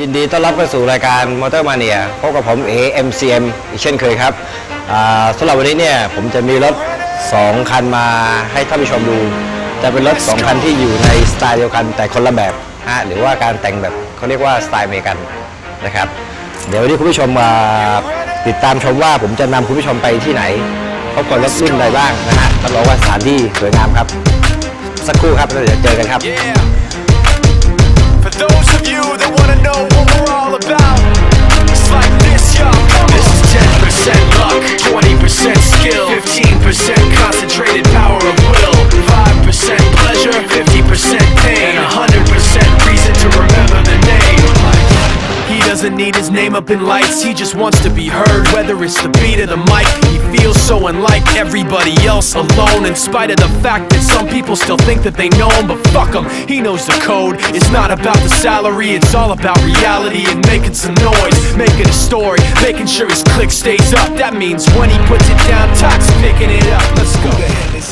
ยินดีต้อนรับเข้าสู่รายการมอเตอร์มาเนีย พบกับผมเเออ็ AMCM อีกเช่นเคยครับสำหรับวันนี้เนี่ยผมจะมีรถ2คันมาให้ท่านผู้ชมดู จะเป็นรถ2คันที่อยู่ในสไตล์เดียวกันแต่คนละแบบฮะหรือว่าการแต่งแบบเขาเรียกว่าสไตล์อเมริกันนะครับ เดี๋ยววันนี้คุณผู้ชมมาติดตามชมว่าผมจะนำคุณผู้ชมไปที่ไหนเขาก่อนรถรุ่นใดบ้างนะฮะรับรองว่าสถานที่สวยงามครับ สักครู่ครับเดี๋ยวเจอกันครับ doesn't need his name up in lights He just wants to be heard, whether it's the beat or the mic He feels so unlike everybody else alone In spite of the fact that some people still think that they know him But fuck him, he knows the code It's not about the salary, it's all about reality And making some noise, making a story Making sure his click stays up That means when he puts it down, toxic picking it up Let's go